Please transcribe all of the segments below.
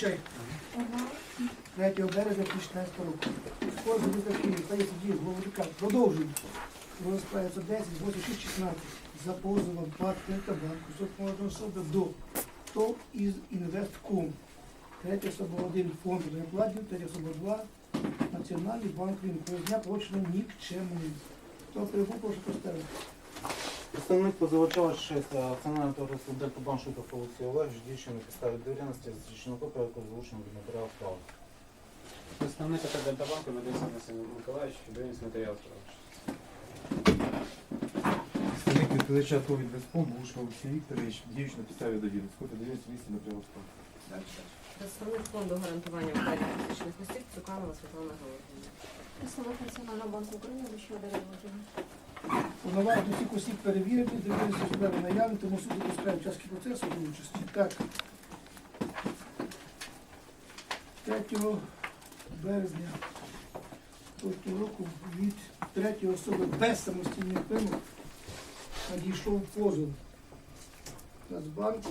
Чай. 3 березня 2016 року. Позов від такий, стається дії головника. Продовжуємо. Розправиться 10, 86, 16. За позовом ПАТ Банку сотможної особи до ТОВ із Інвестком. Третя особа 1 фонд неплатів, третя особа 2 Національний банк України. Про дня прочно нікчемний. Хто прибув, прошу поставити. Представник позивача 6 акціонального товариства Дельта Банк Шутов Олексій Олегович діючи на підставі довіреності засвідчено копію, яку залучено до матеріалу справи. Представник АТ Дельтабанку Медицина Василь Миколаївич, Дивіться матеріал справи. Представник відповідача ТОВ «Інвестфонд» Глушко Олексій Вікторович, діючи на підставі довіреності. Копія довіреності місця матеріалу справи. Представник фонду гарантування вкладів фізичних осіб Цуканова Світлана Георгіївна. Представник Національного банку України Вищого Володимир. Повноважень до всіх осіб перевірити, довіреності справи наявні, тому суд допускає участки процесу до участі. Так. 3 березня того року від третьої особи без самостійних вимог надійшов позов Нацбанку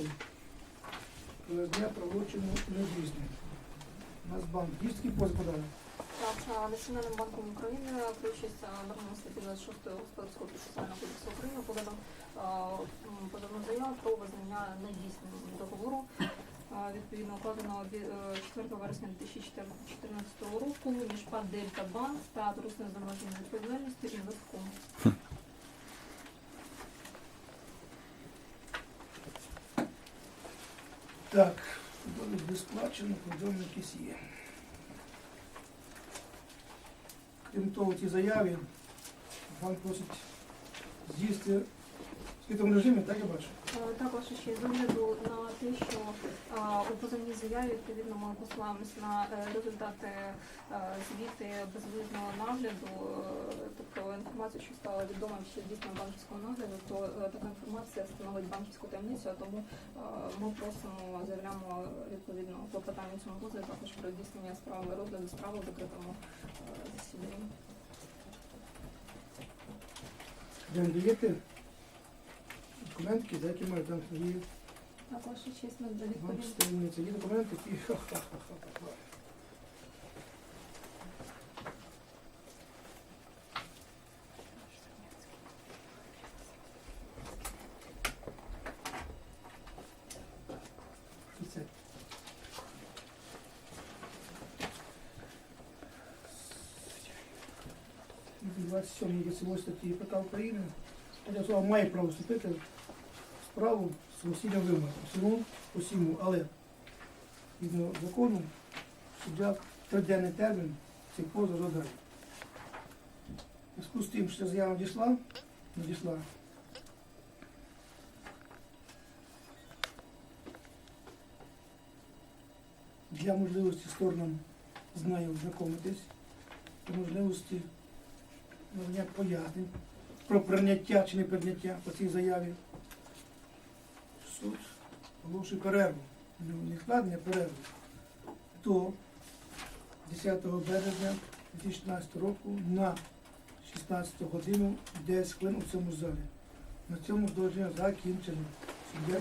про дня правочину не здійснює. Нацбанк. Є такий позов подали? Так, Національним банком України включиться нормально статті 26 Господарського процесуального кодексу України подано подано заяву про визнання недійсним договору відповідно укладеного е, 4 вересня 2014 року між ПАД Дельта Банк та Трусною з обмеженою відповідальністю Інвестком. Так, буде безплачено, якісь є. Крім того, в заяві банк просить з'їсти в світовому режимі, так я бачу? Е, Також ще з огляду на те, що а, у позовній заяві відповідно ми посилаємось на е, результати е, звіти безвизного нагляду, е, інформацію, що стала відома під дійсно банківського нагляду, то е, така інформація становить банківську таємницю, а тому е, ми просимо заявляємо відповідно клопотання цьому позові також про здійснення справи розгляду справи в закритому е, засіданні. Даєте документики, за які мають там Також чесно відповідно. Є документи, які 27 лицевой статті ПК України. Особа має право вступити в справу весільним вимогом. Всьому усьому, але згідно закону суддя триденний термін цей позов розглядає. В зв'язку з тим, що заява надійшла, надійшла. Для можливості сторонам з нею ознайомитись, для можливості надання пояснень про прийняття чи не прийняття по цій заяві. Суд оголошує перерву. Ну, не складення перерву. До 10 березня 2016 року на 16 годину 10 хвилин у цьому залі. На цьому зложення закінчено. Суддя.